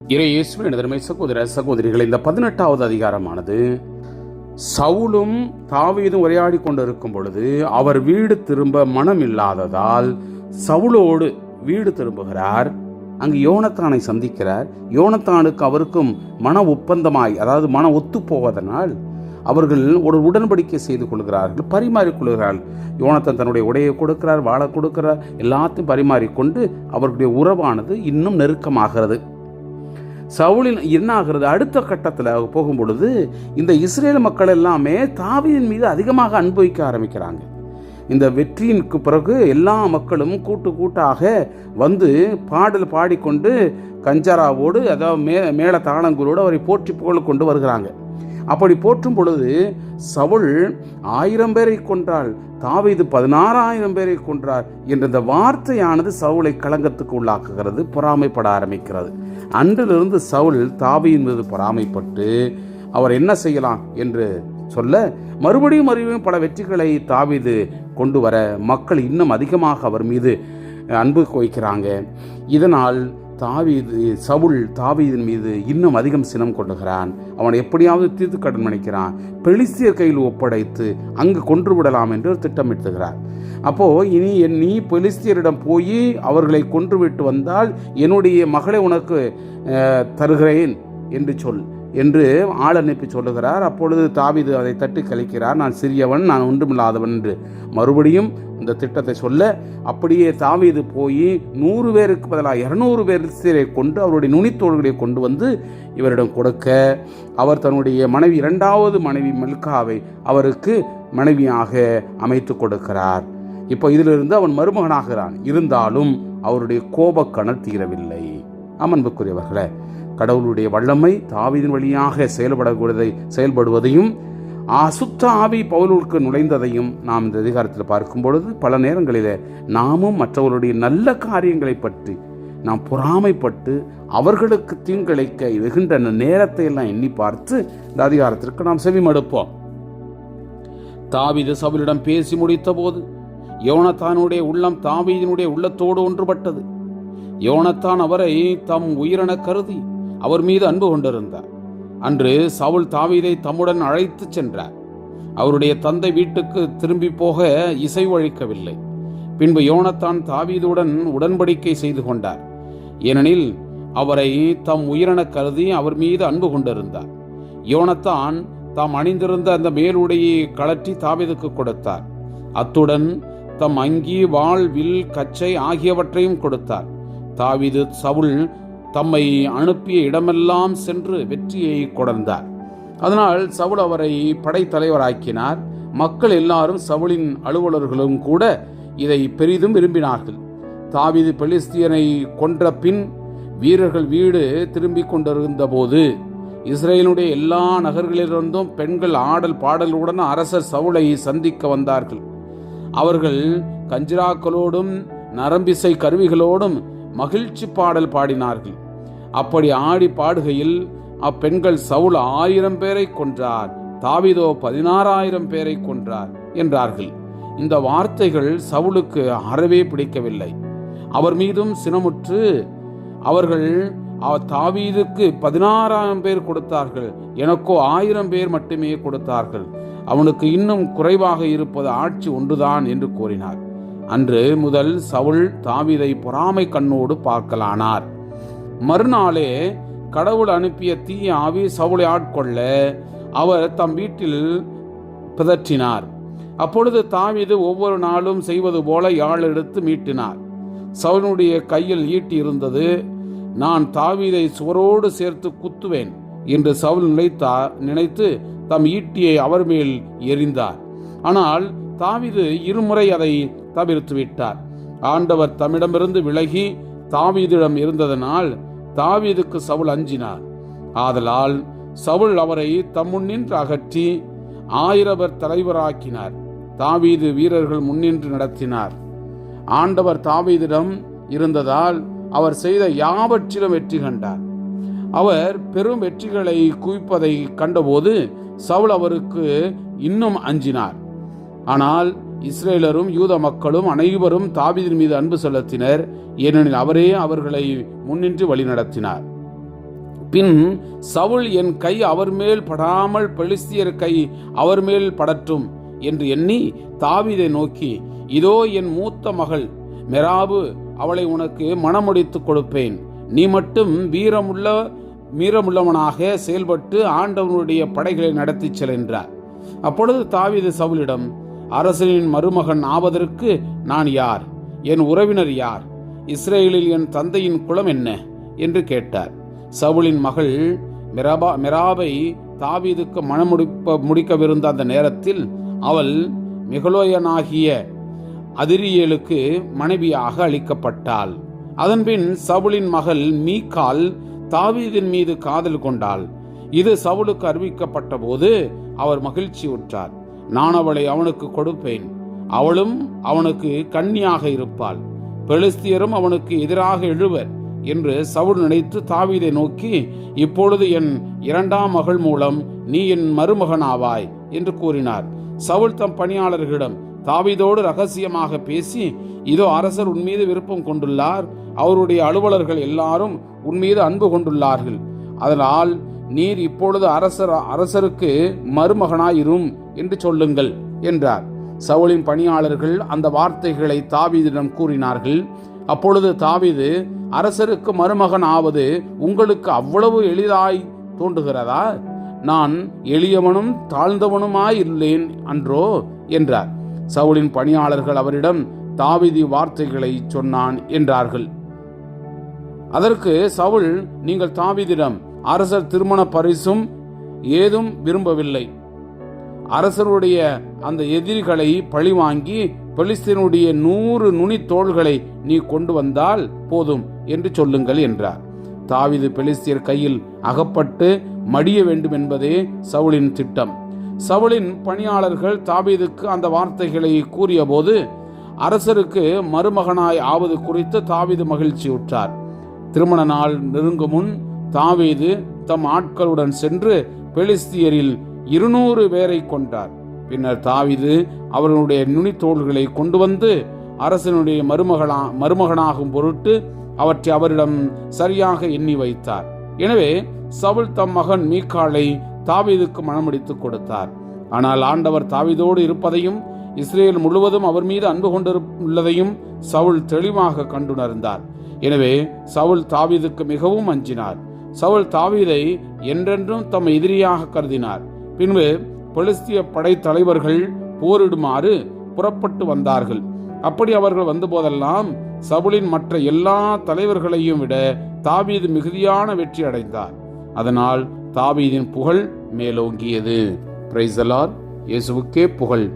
இறையேசுவின் நடுமை சகோதர சகோதரிகள் இந்த பதினெட்டாவது அதிகாரமானது சவுலும் தாவீதும் உரையாடி கொண்டிருக்கும் பொழுது அவர் வீடு திரும்ப மனம் இல்லாததால் சவுலோடு வீடு திரும்புகிறார். அங்கு யோனத்தானை சந்திக்கிறார். யோனத்தானுக்கு அவருக்கும் மன ஒப்பந்தமாய் அதாவது மன ஒத்து போவதனால் அவர்கள் ஒரு உடன்படிக்கை செய்து கொள்கிறார்கள் பரிமாறிக்கொள்கிறார்கள் யோனத்தன் தன்னுடைய உடையை கொடுக்கிறார் வாழ கொடுக்கிறார் எல்லாத்தையும் பரிமாறிக்கொண்டு அவர்களுடைய உறவானது இன்னும் நெருக்கமாகிறது. சவுலின் என்ன ஆகிறது அடுத்த கட்டத்தில் போகும் பொழுது இந்த இஸ்ரேல் மக்கள் எல்லாமே தாவீதின் மீது அதிகமாக அனுபவிக்க ஆரம்பிக்கிறாங்க. இந்த வெற்றியினுக்கு பிறகு எல்லா மக்களும் கூட்டு கூட்டாக வந்து பாடல் பாடிக்கொண்டு கஞ்சராவோடு அதாவது மே மேள தாளங்களோடு அவரை போற்றி புகழ் கொண்டு வருகிறாங்க. அப்படி போற்றும் பொழுது சவுல் ஆயிரம் பேரை கொன்றால் தாவீது பதினாறாயிரம் பேரை கொன்றார் என்ற இந்த வார்த்தையானது சவுளை களங்கத்துக்கு உள்ளாக்குகிறது பொறாமைப்பட ஆரம்பிக்கிறது. அன்றிலிருந்து சவுல் தாவியின் மீது பொறாமைப்பட்டு அவர் என்ன செய்யலாம்? என்று சொல்ல மறுபடியும் மறுபடியும் பல வெற்றிகளை தாவிது கொண்டு வர மக்கள் இன்னும் அதிகமாக அவர் மீது அன்பு வைக்கிறாங்க இதனால் தாவீது சவுல் தாவீதின் மீது இன்னும் அதிகம் சினம் கொண்டுகிறான் அவனை எப்படியாவது தீர்த்து கடன் நினைக்கிறான் பெலிஸ்தியர் கையில் ஒப்படைத்து அங்கு கொன்று விடலாம் என்று திட்டமிட்டுகிறார் அப்போ இனி என் நீ பெலிஸ்தியரிடம் போய் அவர்களை கொன்றுவிட்டு வந்தால் என்னுடைய மகளை உனக்கு தருகிறேன் என்று சொல். என்று ஆள் அனுப்பி சொல்லுகிறார். அப்பொழுது தாவீது அதை தட்டி கழிக்கிறார். நான் சிறியவன் நான் ஒன்றுமில்லாதவன் என்று மறுபடியும் இந்த திட்டத்தை சொல்ல அப்படியே தாவீது போய் நூறு பேருக்கு பதிலாக இரநூறு பேர் சீரை கொண்டு அவருடைய நுனித்தோள்களை கொண்டு வந்து இவரிடம் கொடுக்க அவர் தன்னுடைய மனைவி இரண்டாவது மனைவி மில்காவை அவருக்கு மனைவியாக அமைத்து கொடுக்கிறார். இப்போ இதிலிருந்து அவன் மருமகனாகிறான். இருந்தாலும் அவருடைய கோபக்கணல் தீரவில்லை. அமன்புக்குரியவர்களே கடவுளுடைய வல்லமை தாவிதின் வழியாக செயல்படக்கூடியதை செயல்படுவதையும் அசுத்த ஆவி பவுலுக்கு நுழைந்ததையும் நாம் இந்த அதிகாரத்தில் பார்க்கும் பொழுது பல நேரங்களில் நாமும் மற்றவர்களுடைய நல்ல காரியங்களை பற்றி நாம் பொறாமைப்பட்டு அவர்களுக்கு தீங்கிழைக்க வெகுண்ட நேரத்தை எல்லாம் எண்ணி பார்த்து இந்த அதிகாரத்திற்கு நாம் செவிமடுப்போம். தாவிது சவுலிடம் பேசி முடித்தபோது யோனத்தானுடைய உள்ளம் தாவீதினுடைய உள்ளத்தோடு ஒன்றுபட்டது. யோனத்தான் அவரை தம் உயிரென கருதி அவர் மீது அன்பு கொண்டிருந்தார். அன்று சவுல் தாவீதை தம்முடன் அழைத்துச் சென்றார். அவருடைய தந்தை வீட்டுக்கு திரும்பி போக இசைவழிக்கவில்லை பின்பு யோனத்தான் தாவீதுடன் உடன்படிக்கை செய்து கொண்டார். ஏனெனில் அவரை தம் உயிரென கருதி அவர் மீது அன்பு கொண்டிருந்தார். யோனத்தான் தாம் அணிந்திருந்த அந்த மேலுடையை கழற்றி தாவீதுக்கு கொடுத்தார். அத்துடன் தம் அங்கி வாள் வில் கச்சை ஆகியவற்றையும் கொடுத்தார். தாவீது சவுல் தம்மை அனுப்பிய இடமெல்லாம் சென்று வெற்றியை கொடர்ந்தார். அதனால் சவுல் அவரை படைத்தலைவராக்கினார். மக்கள் எல்லாரும் சவுளின் அலுவலர்களும் கூட இதை பெரிதும் விரும்பினார்கள். தாவீது பெலிஸ்தியனை கொன்ற பின் வீரர்கள் வீடு திரும்பிக் கொண்டிருந்த போது இஸ்ரேலுடைய எல்லா நகர்களிலிருந்தும் பெண்கள் ஆடல் பாடலுடன் அரசர் சவுளை சந்திக்க வந்தார்கள். அவர்கள் கஞ்சிராக்களோடும் நரம்பிசை கருவிகளோடும் மகிழ்ச்சி பாடல் பாடினார்கள். அப்படி ஆடி பாடுகையில் அப்பெண்கள் சவுல் ஆயிரம் பேரை கொன்றார் தாவிதோ பதினாறாயிரம் பேரை கொன்றார் என்றார்கள். இந்த வார்த்தைகள் சவுலுக்கு அறவே பிடிக்கவில்லை. அவர் மீதும் சினமுற்று அவர்கள் தாவீதுக்கு பதினாறாயிரம் பேர் கொடுத்தார்கள் எனக்கோ ஆயிரம் பேர் மட்டுமே கொடுத்தார்கள் அவனுக்கு இன்னும் குறைவாக இருப்பது ஆட்சி ஒன்றுதான் என்று கூறினார். அன்று முதல் சவுல் தாவீதை பொறாமை கண்ணோடு பார்க்கலானார். மறுநாளே கடவுள் அனுப்பிய தீய ஆவி சவுளை ஆட்கொள்ள அவர் தம் வீட்டில் பிதற்றினார் அப்பொழுது தாவிது ஒவ்வொரு நாளும் செய்வது போல யாழ் எடுத்து மீட்டினார். சவுனுடைய கையில் ஈட்டி இருந்தது நான் தாவீதை சுவரோடு சேர்த்து குத்துவேன் என்று சவுல் நினைத்தா நினைத்து தம் ஈட்டியை அவர் மேல் எறிந்தார். ஆனால் தாவிது இருமுறை அதை தவிர்த்து விட்டார் ஆண்டவர் தம்மிடமிருந்து விலகி தாவீதிடம் இருந்ததனால் தாவீதுக்கு சவுல் அஞ்சினார். ஆதலால் சவுல் அவரை தம்முன்னின்று அகற்றி ஆயிரவர் தலைவராக்கினார். தாவீது வீரர்கள் முன்னின்று நடத்தினார். ஆண்டவர் தாவீதிடம் இருந்ததால் அவர் செய்த யாவற்றிலும் வெற்றி கண்டார். அவர் பெரும் வெற்றிகளை குவிப்பதை கண்டபோது சவுல் அவருக்கு இன்னும் அஞ்சினார். ஆனால் இஸ்ரேலரும் யூத மக்களும் அனைவரும் தாவீதின் மீது அன்பு செலுத்தினர். ஏனெனில் அவரே அவர்களை முன்னின்று வழிநடத்தினார் பின் சவுல் என் கை அவர் மேல் படாமல் பெலிஸ்தியர் கை அவர் மேல் படட்டும் என்று எண்ணி தாவீதை நோக்கி இதோ என் மூத்த மகள் மெராபு அவளை உனக்கு மணமுடித்துக் கொடுப்பேன். நீ மட்டும் வீரமுள்ள வீரமுள்ளவனாக செயல்பட்டு ஆண்டவனுடைய படைகளை நடத்திச் செல் என்றார். அப்பொழுது தாவிது சவுலிடம் அரசனின் மருமகன் ஆவதற்கு நான் யார்? என் உறவினர் யார்? இஸ்ரேலில் என் தந்தையின் குலம் என்ன? என்று கேட்டார். சவுளின் மகள் மிராபா மிராபை தாவீதுக்கு மணமுடிப்ப முடிக்கவிருந்த அந்த நேரத்தில் அவள் மிகலோயனாகிய அதிரியலுக்கு மனைவியாக அளிக்கப்பட்டாள். அதன்பின் சவுளின் மகள் மீகால் தாவீதின் மீது காதல் கொண்டாள். இது சவுலுக்கு அறிவிக்கப்பட்ட போது அவர் மகிழ்ச்சி உற்றார். நான் அவளை அவனுக்கு கொடுப்பேன். அவளும் அவனுக்கு கன்னியாக இருப்பாள். பெலிஸ்தியரும் அவனுக்கு எதிராக எழுவர் என்று சவுல் நினைத்து தாவீதை நோக்கி இப்பொழுது என் இரண்டாம் மகள் மூலம் நீ என் மருமகனாவாய் என்று கூறினார். சவுல் தம் பணியாளர்களிடம் தாவீதோடு ரகசியமாக பேசி இதோ அரசர் உன்மீது விருப்பம் கொண்டுள்ளார். அவருடைய அலுவலர்கள் எல்லாரும் உன்மீது அன்பு கொண்டுள்ளார்கள். அதனால் நீர் இப்பொழுது அரசர் அரசருக்கு மருமகனாயிரும் என்று சொல்லுங்கள் என்றார். சவுலின் பணியாளர்கள் அந்த வார்த்தைகளை தாவீதிடம் கூறினார்கள். அப்பொழுது தாவீது அரசருக்கு மருமகன் ஆவது உங்களுக்கு அவ்வளவு எளிதாய் தோன்றுகிறதா? நான் எளியவனும் தாழ்ந்தவனுமாயிருந்தேன் அன்றோ? என்றார். சவுலின் பணியாளர்கள் அவரிடம் தாவிதி வார்த்தைகளை சொன்னான் என்றார்கள். அதற்கு சவுல் நீங்கள் தாவிதிடம் அரசர் திருமண பரிசும் ஏதும் விரும்பவில்லை. அரசருடைய அந்த எதிரிகளை பழிவாங்கி பெலிஸ்தீனுடைய நூறு நுனி தோள்களை நீ கொண்டு வந்தால் போதும் என்று சொல்லுங்கள் என்றார். தாவீது பெலிஸ்தியர் கையில் அகப்பட்டு மடிய வேண்டும் என்பதே சவுளின் திட்டம். சவுளின் பணியாளர்கள் தாவீதுக்கு அந்த வார்த்தைகளை கூறியபோது அரசருக்கு மருமகனாய் ஆவது குறித்து தாவீது மகிழ்ச்சியுற்றார் திருமண நாள் நெருங்கும் முன் தாவீது தம் ஆட்களுடன் சென்று பெலிஸ்தியரில் இருநூறு பேரை கொண்டார் பின்னர் தாவிது அவர்களுடைய நுனித்தோள்களை கொண்டு வந்து அரசனுடைய மருமகளா மருமகனாகும் பொருட்டு அவற்றை அவரிடம் சரியாக எண்ணி வைத்தார். எனவே சவுல் தம் மகன் மீக்காலை தாவீதுக்கு மணமுடித்துக் கொடுத்தார். ஆனால் ஆண்டவர் தாவீதோடு இருப்பதையும் இஸ்ரேல் முழுவதும் அவர் மீது அன்பு கொண்டுள்ளதையும் சவுல் தெளிவாக கண்டுணர்ந்தார். எனவே சவுல் தாவீதுக்கு மிகவும் அஞ்சினார். சவுல் தாவீதை என்றென்றும் தம் எதிரியாக கருதினார். பின்பு பெலிஸ்திய படை தலைவர்கள் போரிடுமாறு புறப்பட்டு வந்தார்கள். அப்படி அவர்கள் வந்தபோதெல்லாம் சவுலின் மற்ற எல்லா தலைவர்களையும் விட தாவீது மிகுதியான வெற்றி அடைந்தார். அதனால் தாவீதின் புகழ் மேலோங்கியது. பிரைசலார் இயேசுவுக்கே புகழ்.